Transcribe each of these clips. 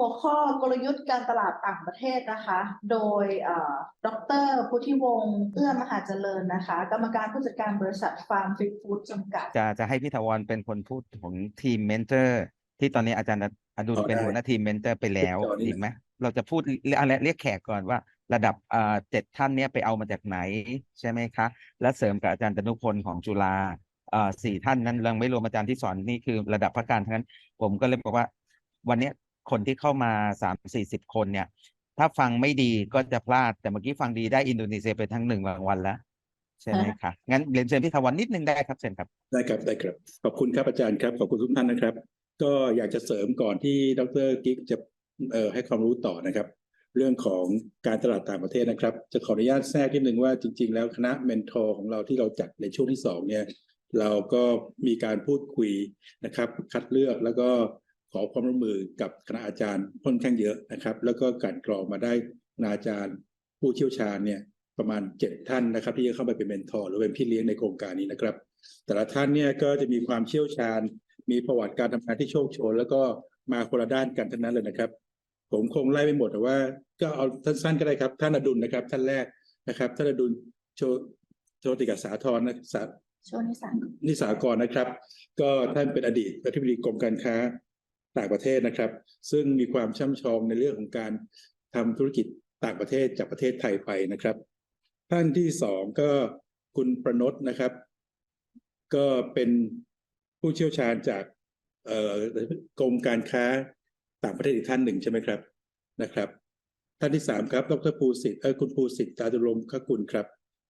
หัวข้อกลยุทธ์การตลาดต่างประเทศนะคะ โดยเอ่อดรพุทธิวงศ์เอื้อมหาเจริญนะคะ กรรมการผู้จัดการบริษัทฟาร์มฟิตฟู้ดจำกัด จะจะให้พี่ถาวรเป็นคนพูดของทีมเมนเทอร์ ที่ตอนนี้อาจารย์อดุลอ๋อเป็นได้หัวหน้าทีมเมนเทอร์ไปแล้วติดต่อนี่ดีไหมเราจะพูดเรียกอะไรเรียกแขกก่อนว่าระดับอ่าเจ็ดท่านเนี้ยไปเอามาจากไหนใช่ไหมคะ และเสริมกับอาจารย์ตนุพลของจุฬาอ่าสี่ท่านนั้นยังไม่รวมอาจารย์ที่สอนนี่คือระดับพักการทั้งนั้น ผมก็เลยบอกว่า วันเนี้ย คนที่เข้ามาสามสี่สิบคนเนี่ย ถ้าฟังไม่ดีก็จะพลาดแต่เมื่อกี้ฟังดีได้อินโดนีเซียไปทั้งหนึ่งรางวัลแล้วใช่ไหมคะงั้นเรียนเชิญพี่ถาวรนิดนึงได้ครับเชิญครับได้ครับได้ครับ ขอบคุณครับอาจารย์ครับขอบคุณทุกท่านนะครับ ก็อยากจะเสริมก่อนที่ดรกิ๊กจะเอ่อให้ความรู้ต่อนะครับ เรื่องของการตลาดต่างประเทศนะครับ จะขออนุญาตแทรกนิดนึงว่าจริง ๆ แล้วคณะเมนทอร์ของเราที่เราจัดในช่วงที่สองเนี่ยเราก็มีการพูดคุยนะครับ คัดเลือกแล้วก็ ขอความร่วมมือกับคณะอาจารย์ค่อนข้างเยอะนะครับ แล้วก็กลันกรองมาได้คณะอาจารย์ผู้เชี่ยวชาญเนี่ยประมาณเจ็ดท่านนะครับ ที่จะเข้าไปเป็นเมนทอร์หรือเป็นพี่เลี้ยงในโครงการนี้นะครับ แต่ละท่านเนี่ยก็จะมีความเชี่ยวชาญ มีประวัติการทำงานที่โชคโชน แล้วก็มาคนละด้านกันทั้งนั้นเลยนะครับ ผมคงไล่ไปหมดแต่ว่า ก็เอาสั้นๆก็ได้ครับ ท่านอดุลนะครับ ท่านแรกนะครับท่านอดุลโชโชติกสาธรนะสาช่วงที่สามนิสากรนะครับ ก็ท่านเป็นอดีตอธิบดีกรมการค้า ต่างประเทศนะครับ ซึ่งมีความช่ำชองในเรื่องของการทำธุรกิจต่างประเทศจากประเทศไทยไปนะครับ ท่านที่สองก็คุณประนตนะครับ ก็เป็นผู้เชี่ยวชาญจากกรมการค้าต่างประเทศอีกท่านหนึ่งใช่ไหมครับนะครับ ท่านที่สามครับดรภูสิทธิ์คุณภูสิทธิ์จาตุรงคกุลครับ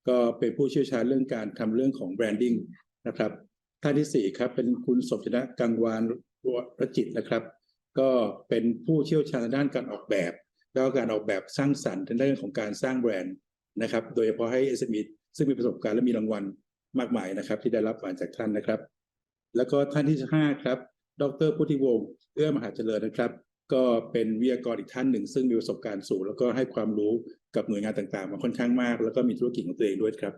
ก็เป็นผู้เชี่ยวชาญเรื่องการทำเรื่องของแบรนดิ้งนะครับท่านที่สี่ครับเป็นคุณสมชนะกังวาน ทัวรจิตนะครับ ก็เป็นผู้เชี่ยวชาญด้านการออกแบบ แล้วก็การออกแบบสร้างสรรค์ในเรื่องของการสร้างแบรนด์นะครับ โดยเฉพาะให้ SME ซึ่งมีประสบการณ์และมีรางวัลมากมายนะครับ ที่ได้รับมาจากท่านนะครับ แล้วก็ท่านที่ห้าครับ ดรพุทธิวงศ์เอื้อมหาเจริญนะครับ ก็เป็นวิทยากรอีกท่านหนึ่ง ซึ่งมีประสบการณ์สูงแล้วก็ให้ความรู้กับหน่วยงานต่างๆ มาค่อนข้างมาก แล้วก็มีธุรกิจของตัวเองด้วยครับ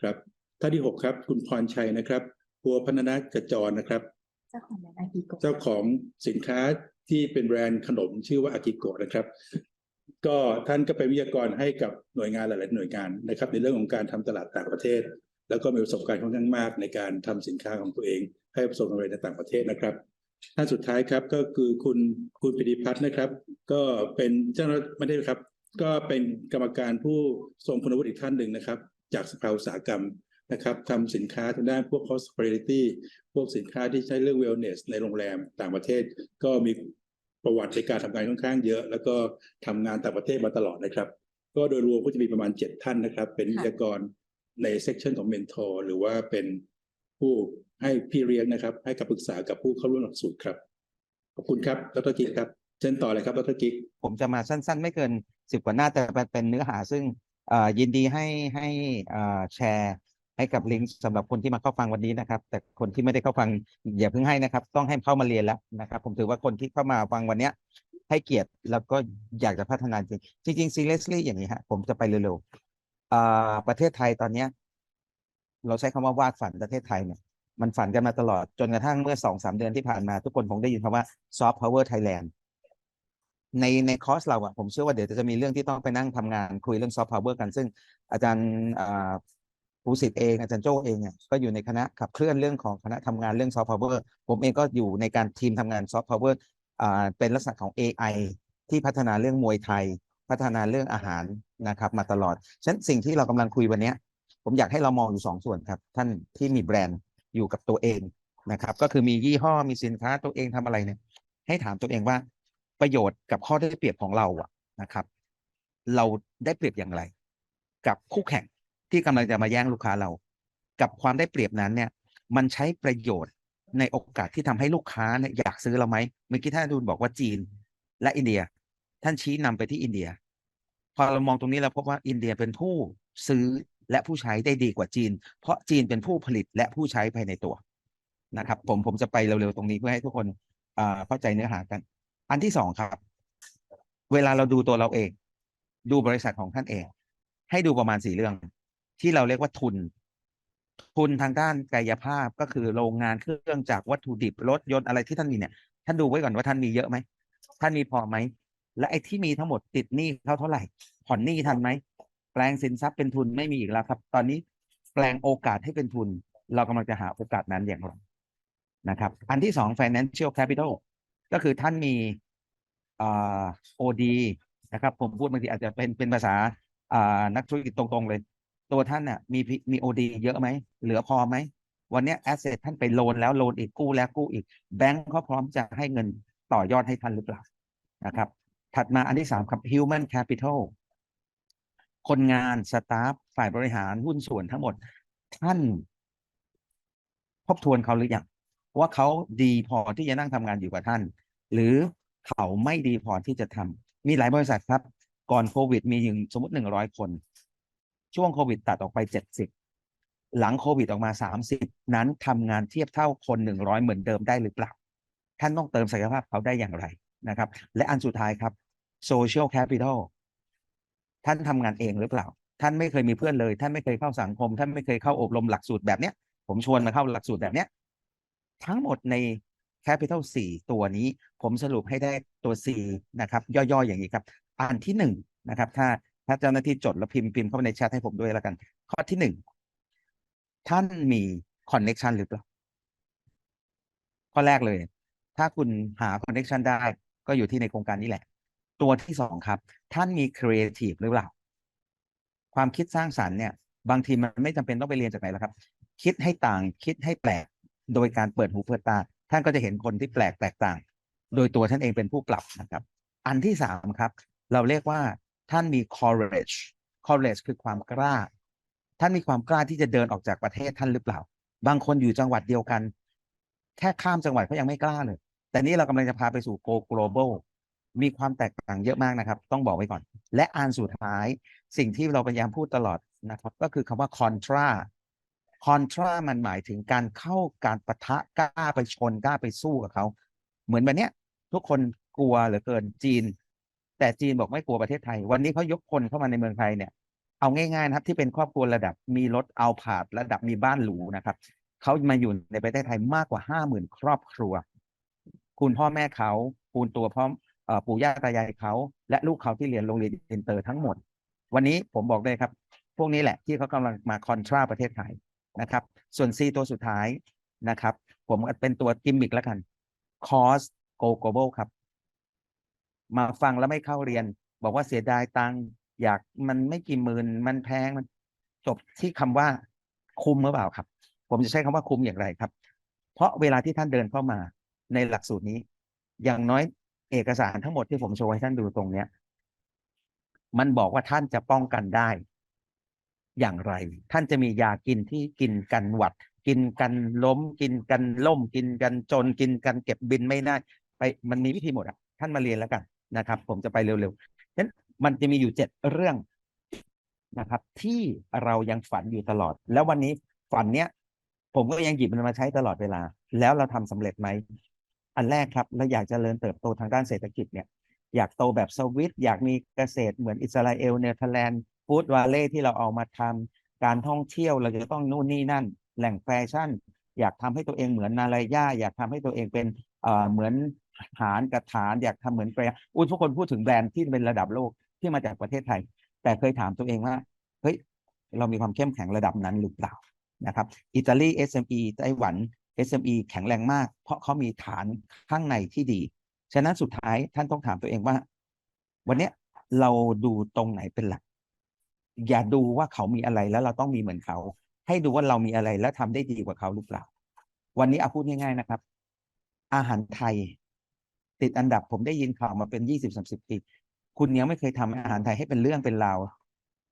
ครับท่านที่หกครับ คุณพรชัยนะครับบัวพันากระจรนะครับ เจ้าของแบรนด์อากิโกะเจ้าของสินค้าที่เป็นแบรนด์ขนมชื่อว่าอากิโกะนะครับ ก็ท่านก็เป็นวิทยากรให้กับหน่วยงานหลาย ๆ หน่วยงานนะครับ ในเรื่องของการทำตลาดต่างประเทศ แล้วก็มีประสบการณ์ค่อนข้างมากในการทำสินค้าของตัวเอง ให้ประสบความสำเร็จในต่างประเทศนะครับท่านสุดท้ายครับก็คือคุณคุณปิติพัฒน์นะครับ ก็เป็นเจ้าหน้าไม่ได้ครับ ก็เป็นกรรมการผู้ทรงคุณวุฒิอีกท่านหนึ่งนะครับ จากสภาอุตสาหกรรม นะครับทำสินค้าทางด้านพวก hospitality พวกสินค้าที่ใช้เรื่อง wellness ในโรงแรมต่างประเทศ ก็มีประวัติในการทำงานค่อนข้างเยอะ แล้วก็ทำงานต่างประเทศมาตลอดนะครับ ก็โดยรวมก็จะมีประมาณเจ็ดท่านนะครับ เป็นวิทยากรในเซกชันของเมนทอร์หรือว่าเป็นผู้ให้พี่เลี้ยงนะครับ ให้คำปรึกษากับผู้เข้าร่วมหลักสูตรครับ ขอบคุณครับดรกิ๊กครับเชิญต่อเลยครับดรกิ๊กผมจะมาสั้น ๆ ไม่เกินสิบกว่าหน้าแต่เป็นเป็นเนื้อหาซึ่งเอ่อยินดีให้ให้เอ่อแชร์ ให้กับลิงก์สำหรับคนที่มาเข้าฟังวันนี้นะครับ แต่คนที่ไม่ได้เข้าฟังอย่าเพิ่งให้นะครับ ต้องให้เข้ามาเรียนแล้วนะครับ ผมถือว่าคนที่เข้ามาฟังวันเนี้ย ให้เกียรติแล้วก็อยากจะพัฒนาจริงจริงๆ seriously อย่างนี้ฮะผมจะไปเร็วๆอ่อประเทศไทยตอนเนี้ย เราใช้คำว่าวาดฝันประเทศไทยเนี่ยมันฝันกันมาตลอดจนกระทั่งเมื่อสองสามเดือนที่ผ่านมา ทุกคนคงได้ยินคำว่า soft power Thailand ในในคอร์สเราอะผมเชื่อว่าเดี๋ยวจะมีเรื่องที่ต้องไปนั่งทำงานคุยเรื่องซอฟต์พาวเวอร์กัน ซึ่งอาจารย์ อ่าภูสิทธิ์เองอาจารย์โจ้เองเนี่ยก็อยู่ในคณะขับเคลื่อนเรื่องของคณะทำงานเรื่องซอฟต์พาวเวอร์ผมเองก็อยู่ในการทีมทำงานซอฟต์พาวเวอร์อ่าเป็นลักษณะของ AI ที่พัฒนาเรื่องมวยไทย พัฒนาเรื่องอาหารนะครับ มาตลอดฉะนั้นสิ่งที่เรากำลังคุยวันนี้ผมอยากให้เรามองอยู่สองส่วนครับ ท่านที่มีแบรนด์อยู่กับตัวเองนะครับ ก็คือมียี่ห้อมีสินค้าตัวเองทำอะไรเนี่ย ให้ถามตัวเองว่าประโยชน์กับข้อได้เปรียบของเราอะนะครับ เราได้เปรียบอย่างไร กับคู่แข่ง ที่กำลังจะมาแย่งลูกค้าเรา กับความได้เปรียบนั้นเนี่ย มันใช้ประโยชน์ในโอกาสที่ทำให้ลูกค้าเนี่ยอยากซื้อเราไหมเมื่อกี้ท่านดูลบอกว่าจีนและอินเดีย ท่านชี้นำไปที่อินเดีย พอเรามองตรงนี้เราพบว่าอินเดียเป็นผู้ซื้อและผู้ใช้ได้ดีกว่าจีน เพราะจีนเป็นผู้ผลิตและผู้ใช้ภายในตัวนะครับ ผมผมจะไปเร็วๆตรงนี้เพื่อให้ทุกคนอ่าเข้าใจเนื้อหากัน อันที่สองครับ เวลาเราดูตัวเราเอง ดูบริษัทของท่านเอง ให้ดูประมาณสี่เรื่อง ที่เราเรียกว่าทุน ทุนทางด้านกายภาพก็คือโรงงานเครื่องจากรวัตถุดิบรถยนต์อะไรที่ท่านมีเนี่ย ท่านดูไว้ก่อนว่าท่านมีเยอะไหมท่านมีพอไหมและไอ้ที่มีทั้งหมดติดหนี้เขาเท่าไหร่ผ่อนหนี้ทันไหมแปลงสินทรัพย์เป็นทุนไม่มีอีกแล้วครับ ตอนนี้แปลงโอกาสให้เป็นทุน เรากำลังจะหาโอกาสนั้นอย่างไรนะครับ อันที่สอง financial capital ก็คือท่านมีอ่า OD นะครับ ผมพูดบางทีอาจจะเป็นเป็นภาษาอ่านักธุรกิจตรงๆเลย ตัวท่านน่ะมีพิมี OD เยอะไหม เหลือพอไหม วันนี้แอสเซทท่านไปโลนแล้วโลนอีกกู้แล้วกู้อีก แบงก์เขาพร้อมจะให้เงินต่อยอดให้ท่านหรือเปล่านะครับ ถัดมาอันที่สามครับ human capital คนงานสตาฟฝ่ายบริหารหุ้นส่วนทั้งหมด ท่านทบทวนเขาหรือยังว่าเขาดีพอที่จะนั่งทำงานอยู่กับท่าน หรือเขาไม่ดีพอที่จะทำมีหลายบริษัทครับ ก่อนโควิด มีอย่างสมมติหนึ่งร้อยคน ช่วงโควิดตัดออกไปเจ็ดสิบหลังโควิดออกมาสามสิบนั้นทำงานเทียบเท่าคนหนึ่งร้อยเหมือนเดิมได้หรือเปล่า ท่านต้องเติมศักยภาพเขาได้อย่างไรนะครับ และอันสุดท้ายครับ social capital ท่านทำงานเองหรือเปล่า ท่านไม่เคยมีเพื่อนเลย ท่านไม่เคยเข้าสังคม ท่านไม่เคยเข้าอบรมหลักสูตรแบบเนี้ย ผมชวนมาเข้าหลักสูตรแบบเนี้ยทั้งหมดใน capital 4 ตัวนี้ผมสรุปให้ได้ตัว C นะครับ ย่อๆอย่างนี้ครับ อันที่หนึ่งนะครับ ถ้า ถ้าเจ้าหน้าที่จดแล้วพิมพ์พิมพ์เข้าไปในแชทให้ผมด้วยแล้วกัน ข้อที่หนึ่งท่านมี connection หรือเปล่าข้อแรกเลย ถ้าคุณหา connection ได้ ก็อยู่ที่ในโครงการนี้แหละ ตัวที่สองครับ ท่านมี creative หรือเปล่า ความคิดสร้างสรรค์เนี่ย บางทีมันไม่จำเป็นต้องไปเรียนจากไหนแล้วครับ คิดให้ต่างคิดให้แปลก โดยการเปิดหูเปิดตา ท่านก็จะเห็นคนที่แปลกแตกต่าง โดยตัวท่านเองเป็นผู้ปรับนะครับ อันที่สามครับ เราเรียกว่า ท่านมี courage courage คือความกล้า ท่านมีความกล้าที่จะเดินออกจากประเทศท่านหรือเปล่า บางคนอยู่จังหวัดเดียวกัน แค่ข้ามจังหวัดเขายังไม่กล้าเลย แต่นี่เรากำลังจะพาไปสู่ go global มีความแตกต่างเยอะมากนะครับ ต้องบอกไว้ก่อน และอันสุดท้ายสิ่งที่เราพยายามพูดตลอดนะครับ ก็คือคำว่า contra contra มันหมายถึงการเข้าการปะทะกล้าไปชนกล้าไปสู้กับเขา เหมือนแบบเนี้ยทุกคนกลัวเหลือเกินจีน แต่จีนบอกไม่กลัวประเทศไทย วันนี้เขายกคนเข้ามาในเมืองไทยเนี่ย เอาง่ายๆนะครับ ที่เป็นครอบครัวระดับมีรถเอาผาดระดับมีบ้านหรูนะครับเขามาอยู่ในประเทศไทยมากกว่าห้าหมื่นครอบครัว คุณพ่อแม่เขาคุณตัวพ่อปู่ย่าตายายเขาและลูกเขาที่เรียนโรงเรียนอินเตอร์ทั้งหมด วันนี้ผมบอกได้ครับ พวกนี้แหละที่เขากำลังมาคอนทราประเทศไทยนะครับ ส่วน C ตัวสุดท้ายนะครับ ผมเป็นตัวกิมมิกแล้วกัน cost go global ครับ มาฟังแล้วไม่เข้าเรียน บอกว่าเสียดายตังค์อยากมันไม่กี่หมื่นมันแพงมันจบที่คำว่าคุ้มหรือเปล่าครับ ผมจะใช้คำว่าคุ้มอย่างไรครับ เพราะเวลาที่ท่านเดินเข้ามาในหลักสูตรนี้ อย่างน้อยเอกสารทั้งหมดที่ผมโชว์ให้ท่านดูตรงเนี้ย มันบอกว่าท่านจะป้องกันได้ อย่างไร ท่านจะมียากินที่กินกันหวัด กินกันล้ม กินกันล่ม กินกันจน กินกันเก็บบินไม่ได้ ไปมันมีวิธีหมดอะ ท่านมาเรียนแล้วกัน นะครับ ผมจะไปเร็วๆฉะนั้นมันจะมีอยู่เจ็ดเรื่องนะครับ ที่เรายังฝันอยู่ตลอด แล้ววันนี้ฝันเนี้ย ผมก็ยังหยิบมันมาใช้ตลอดเวลา แล้วเราทำสำเร็จไหมอันแรกครับเราอยากจเจริญเติบโตทางด้านเศรษฐกิจเนี่ยอยากโตแบบสวิตอยากมีเกษตรเหมือนอิสราเอลเนเธอร์แลนด์ฟูดวาเล่ที่เราเอามาทำการท่องเที่ยวเราจะต้องนู่นนี่นั่น แหล่งแฟชั่น อยากทำให้ตัวเองเหมือนนาลายาอยากทำให้ตัวเองเป็นเหมือน หารกระฐานอยากทำเหมือนแปรนด์อุ้ยทุกคนพูดถึงแบรนด์ที่เป็นระดับโลกที่มาจากประเทศไทย แต่เคยถามตัวเองว่าเฮ้ยเรามีความเข้มแข็งระดับนั้นหรือเปล่านะครับอิตาลี SME ไต้หวัน SME แข็งแรงมาก เพราะเขามีฐานข้างในที่ดี ฉะนั้นสุดท้ายท่านต้องถามตัวเองว่า วันนี้เราดูตรงไหนเป็นหลัก อย่าดูว่าเขามีอะไรแล้วเราต้องมีเหมือนเขา ให้ดูว่าเรามีอะไรแล้วทำได้ดีกว่าเขาหรือเปล่า วันนี้เอาพูดง่ายๆนะครับ อาหารไทย ติดอันดับผมได้ยินข่าวมาเป็นยี่สิบสามสิบปีคุณยังไม่เคยทำอาหารไทยให้เป็นเรื่องเป็นราว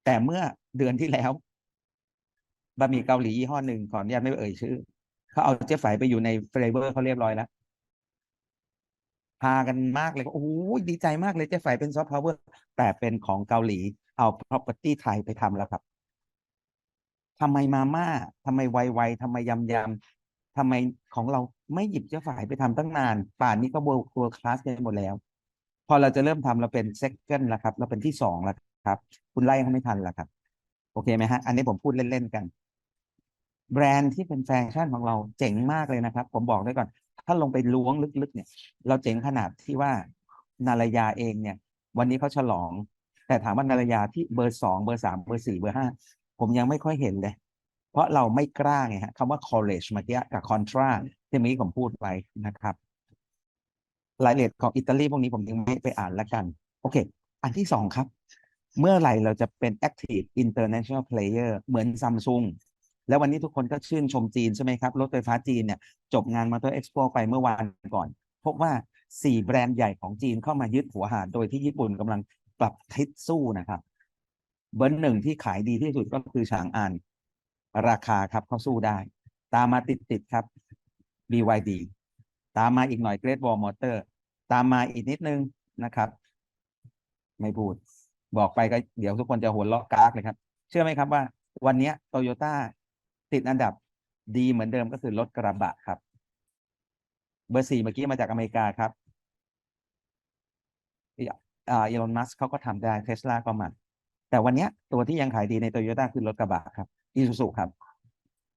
แต่เมื่อเดือนที่แล้วบะหมี่เกาหลียี่ห้อหนึ่งขออนุญาตไม่เอ่ยชื่อเขาเอาเจ๊ไฝไปอยู่ในเฟรเวอร์เขาเรียบร้อยแล้วพากันมากเลยโอ้โหดีใจมากเลยเจ๊ไฝเป็นซอฟต์พาวเวอร์แต่เป็นของเกาหลี เอา property ไทยไปทำแล้วครับทำไมมาม่าทำไมไวๆทำไมยำยำ ทำไมของเราไม่หยิบเจ๊ไฝไปทำตั้งนาน ป่านนี้ก็ world world class กันหมดแล้ว พอเราจะเริ่มทำเราเป็น second แล้วครับ เราเป็นที่สองแล้วครับ คุณไล่เขาไม่ทันแล้วครับ โอเคไหมฮะ อันนี้ผมพูดเล่น ๆ กัน แบรนด์ที่เป็นแฟชั่นของเราเจ๋งมากเลยนะครับ ผมบอกได้ก่อน ถ้าลงไปล้วงลึกๆ เนี่ย เราเจ๋งขนาดที่ว่า นารยาเองเนี่ย วันนี้เขาฉลอง แต่ถามว่านารยาที่เบอร์สองเบอร์สามเบอร์สี่เบอร์ห้าผมยังไม่ค่อยเห็นเลย เพราะเราไม่กล้าไงฮะคำว่า college เมื่อกี้กับ contra ที่เมื่อกี้ผมพูดไปนะครับรายละเอียดของอิตาลีพวกนี้ผมยังไม่ไปอ่านละกัน โอเค อันที่สองครับ เมื่อไหร่เราจะเป็น active international player เหมือนซัมซุงแล้ววันนี้ทุกคนก็ชื่นชมจีนใช่ไหมครับ รถไฟฟ้าจีนเนี่ย จบงานมอเตอร์เอ็กซ์โปไปเมื่อวานก่อน พบว่าสี่แบรนด์ใหญ่ของจีนเข้ามายึดหัวหาดโดยที่ญี่ปุ่นกำลังปรับทิศสู้นะครับ เบอร์หนึ่งที่ขายดีที่สุดก็คือฉางอัน ราคาครับเขาสู้ได้ ตามมาติดติดๆครับ BYD ตามมาอีกหน่อย Great Wall Motor ตามมาอีกนิดนึงนะครับ ไม่พูด บอกไปก็เดี๋ยวทุกคนจะหัวเราะกากเลยครับ เชื่อไหมครับว่า วันนี้โตโยต้าติดอันดับดีเหมือนเดิมก็คือรถกระบะครับ เบอร์สี่เมื่อกี้มาจากอเมริกาครับอ่าอีลอนมัสเขาก็ทำได้เทสลาก็มันแต่วันนี้ตัวที่ยังขายดีในโตโยต้าคือรถกระบะครับ อีซูซูครับ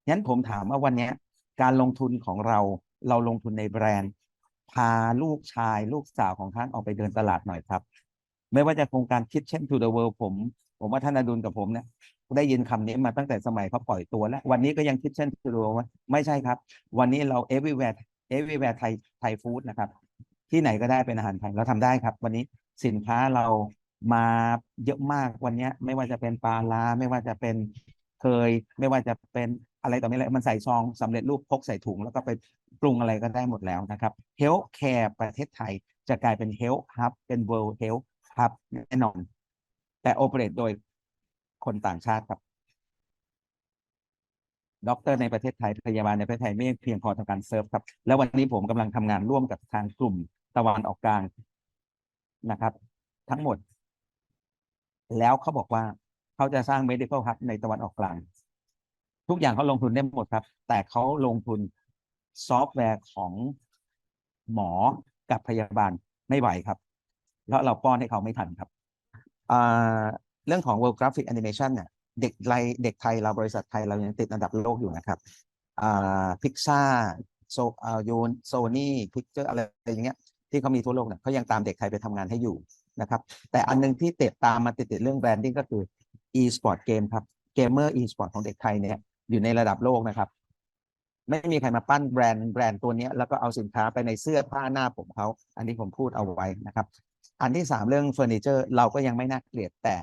งั้นผมถามว่าวันนี้การลงทุนของเราเราลงทุนในแบรนด์ พาลูกชายลูกสาวของท่านออกไปเดินตลาดหน่อยครับ ไม่ว่าจะโครงการ Kitchen to the World ผม ผมว่าท่านอดุลกับผมเนี่ยได้ยินคำนี้มาตั้งแต่สมัยเขาปล่อยตัวแล้ว วันนี้ก็ยัง Kitchen to the World ไมไม่ใช่ครับ วันนี้เรา everywhere everywhere ไทยไทยฟู้ดนะครับ ที่ไหนก็ได้เป็นอาหารไทยเราทำได้ครับ วันนี้สินค้าเรามาเยอะมากวันนี้ไม่ว่าจะเป็นปลาลาไม่ว่าจะเป็น เคยไม่ว่าจะเป็นอะไรต่อไม่อะไรมันใส่ซองสำเร็จรูปพกใส่ถุง แล้วก็ไปปรุงอะไรก็ได้หมดแล้วนะครับ Health Care ประเทศไทยจะกลายเป็น Health Hub เป็น World Health Hub แน่นอน แต่โอเปเรตโดยคนต่างชาติครับด็อกเตอร์ในประเทศไทยพยาบาลในประเทศไทยไม่เพียงพอต่อการเซิร์ฟครับ แล้ววันนี้ผมกำลังทำงานร่วมกับทางกลุ่มตะวันออกกลางนะครับ ทั้งหมด แล้วเขาบอกว่า เขาจะสร้าง medical hub ในตะวันออกกลาง ทุกอย่างเขาลงทุนได้หมดครับ แต่เขาลงทุนซอฟต์แวร์ของหมอกับพยาบาลไม่ไหวครับเพราะเราป้อนให้เขาไม่ทันครับ เรื่องของ World Graphic Animation เนี่ยเด็กไรเด็กไทยเราบริษัทไทยเรายังติดอันดับโลกอยู่นะครับพิกซ่าโซยูนโซนี่พิกเจอร์อะไรอย่างเงี้ยที่เขามีทั่วโลกเนี่ยเขายังตามเด็กไทยไปทำงานให้อยู่นะครับ แต่อันหนึงที่ติดตามมาติดๆเรื่องแบรนดิ้งก็คือ e-sport เกมครับเกมเมอร์ e-sport ของเด็กไทยเนี่ยอยู่ในระดับโลกนะครับ ไม่มีใครมาปั้นแบรนด์แบรนด์ตัวนี้แล้วก็เอาสินค้าไปในเสื้อผ้าหน้าผมเขาอันนี้ผมพูดเอาไว้นะครับ อันที่สามเรื่องเฟอร์นิเจอร์เราก็ยังไม่น่าเกลียดแต่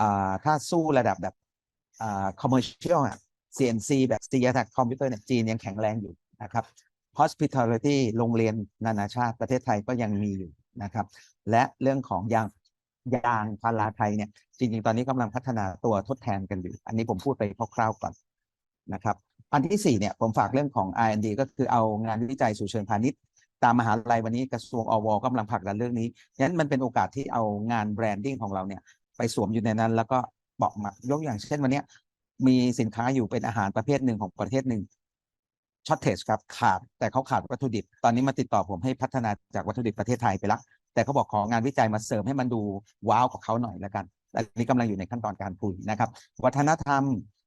อ่าถ้าสู้ระดับแบบคอ่า commercial อะ CNC แบบ Steel Attack Computer เนี่ยจีนยังแข็งแรงอยู่นะครับ hospitality โรงเรียนนานาชาติประเทศไทยก็ยังมีอยู่นะครับ และเรื่องของยาง ยางพาราไทยเนี่ยจริงๆ ตอนนี้กำลังพัฒนาตัวทดแทนกันอยู่ อันนี้ผมพูดไปคร่าวๆก่อนนะครับ อันที่สี่เนี่ยผมฝากเรื่องของ R&D ก็คือเอางานวิจัยสู่เชิงพาณิชย์ ตามมหาลัยวันนี้กระทรวงอวกำลังผลักดันเรื่องนี้ฉะนั้นมันเป็นโอกาสที่เอางานแบรนดิ้งของเราเนี่ยไปสวมอยู่ในนั้น แล้วก็บอกมายกอย่างเช่นวันนี้มีสินค้าอยู่เป็นอาหารประเภทหนึ่งของประเทศหนึ่งช็อตเทสครับขาดแต่เขาขาดวัตถุดิบ ตอนนี้มาติดต่อผมให้พัฒนาจากวัตถุดิบประเทศไทยไปละ แต่เขาบอกของานวิจัยมาเสริมให้มันดูว้าวกับเขาหน่อยแล้วกันอันนี้กำลังอยู่ในขั้นตอนการคุยนะครับ วัฒนธรรม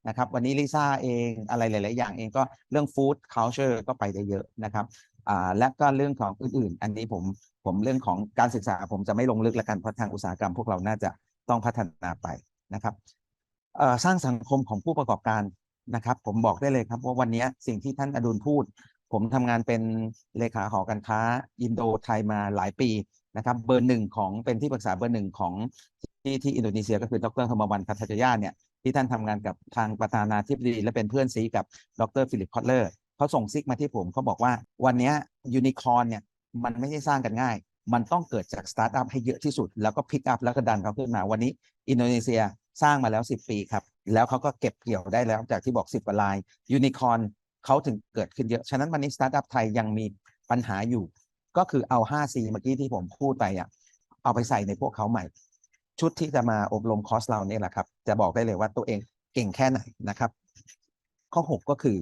นะครับ วันนี้ลิซ่าเองอะไรหลาย ๆ อย่างเองก็เรื่องฟู้ด culture ก็ไปได้เยอะนะครับอ่าและก็เรื่องของอื่น ๆ อันนี้ผมผมเรื่องของการศึกษา ผมจะไม่ลงลึกแล้วกันเพราะทางอุตสาหกรรมพวกเราน่าจะต้องพัฒนาไปนะครับสร้างสังคมของผู้ประกอบการนะครับ ผมบอกได้เลยครับว่าวันนี้สิ่งที่ท่านอดุลพูด ผมทำงานเป็นเลขาหอการค้า อินโดไทยมาหลายปี นะครับเบอร์หนึ่งของเป็นที่ปรึกษาเบอร์หนึ่งของที่ที่อินโดนีเซียก็คือดรธรรมวันพัทยาเนี่ยที่ท่านทำงานกับทางประธานาธิบดีและเป็นเพื่อนซีกับดรฟิลิปคอตเลอร์เขาส่งซิกมาที่ผมเขาบอกว่าวันนี้ยูนิคอร์นเนี่ยมันไม่ใช่สร้างกันง่าย มันต้องเกิดจากสตาร์ทอัพให้เยอะที่สุด แล้วก็พิกอัพแล้วก็ดันเขาขึ้นมาวันนี้ อินโดนีเซียสร้างมาแล้ว 10 ปีครับ แล้วเขาก็เก็บเกี่ยวได้แล้วจากที่บอก 10กว่าลายยูนิคอร์นเขาถึงเกิดขึ้นเยอะ ฉะนั้นวันนี้สตาร์ทอัพไทยยังมีปัญหาอยู่ ก็คือเอา 5C เมื่อกี้ที่ผมพูดไปอะเอาไปใส่ในพวกเขาใหม่ ชุดที่จะมาอบรมคอร์สเราเนี่ยแหละครับ จะบอกได้เลยว่าตัวเองเก่งแค่ไหนนะครับ ข้อ 6 ก็คือ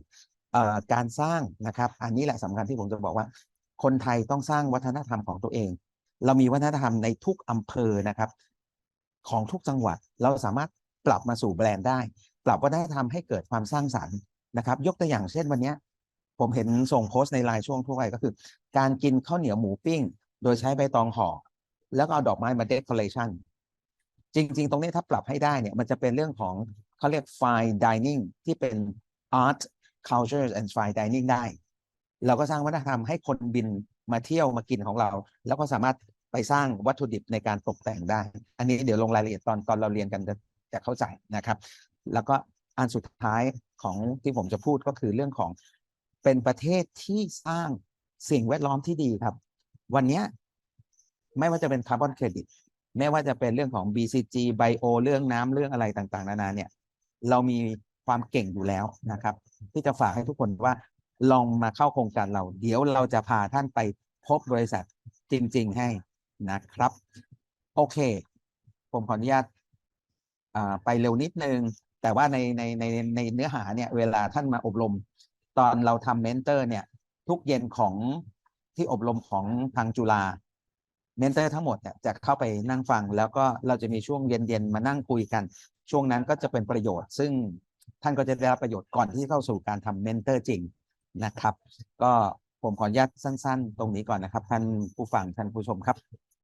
อการสร้างนะครับ อันนี้แหละสำคัญที่ผมจะบอกว่า คนไทยต้องสร้างวัฒนธรรมของตัวเอง เรามีวัฒนธรรมในทุกอำเภอนะครับ ของทุกจังหวัดเราสามารถปรับมาสู่แบรนด์ได้ ปรับวัฒนธรรมให้เกิดความสร้างสรรค์นะครับ ยกตัวอย่างเช่นวันนี้ ผมเห็นส่งโพสต์ในไลน์ช่วงทั่วไปก็คือ การกินข้าวเหนียวหมูปิ้ง โดยใช้ใบตองห่อแล้วก็เอาดอกไม้มา decoration จริง ๆ ตรงนี้ถ้าปรับให้ได้เนี่ยมันจะเป็นเรื่องของเขาเรียก fine dining ที่เป็น art culture and fine dining ได้ เราก็สร้างวัฒนธรรมให้คนบินมาเที่ยวมากินของเรา แล้วก็สามารถไปสร้างวัตถุดิบในการตกแต่งได้ อันนี้เดี๋ยวลงรายละเอียดตอนตอนเราเรียนกันจะจะเข้าใจนะครับ แล้วก็อันสุดท้ายของที่ผมจะพูดก็คือเรื่องของ เป็นประเทศที่สร้างสิ่งแวดล้อมที่ดีครับ วันนี้ไม่ว่าจะเป็นคาร์บอนเครดิตไม่ว่าจะเป็นเรื่องของ BCG Bio เรื่องน้ำเรื่องอะไรต่างๆ นานาเนี่ย เรามีความเก่งอยู่แล้วนะครับ ที่จะฝากให้ทุกคนว่าลองมาเข้าโครงการเรา เดี๋ยวเราจะพาท่านไปพบบริษัทจริง ๆให้นะครับ โอเค ผมขออนุญาตไปเร็วนิดนึง แต่ว่าในในในในเนื้อหาเนี่ย เวลาท่านมาอบรม ตอนเราทำเมนเตอร์เนี่ย ทุกเย็นของที่อบรมของทางจุฬาเมนเตอร์ทั้งหมดเนี่ยจะเข้าไปนั่งฟัง แล้วก็เราจะมีช่วงเย็นๆมานั่งคุยกัน ช่วงนั้นก็จะเป็นประโยชน์ ซึ่งท่านก็จะได้รับประโยชน์ก่อนที่เข้าสู่การทำเมนเตอร์จริงนะครับ ก็ผมขออนุญาตสั้น ๆ ตรงนี้ก่อนนะครับ ท่านผู้ฟังท่านผู้ชมครับ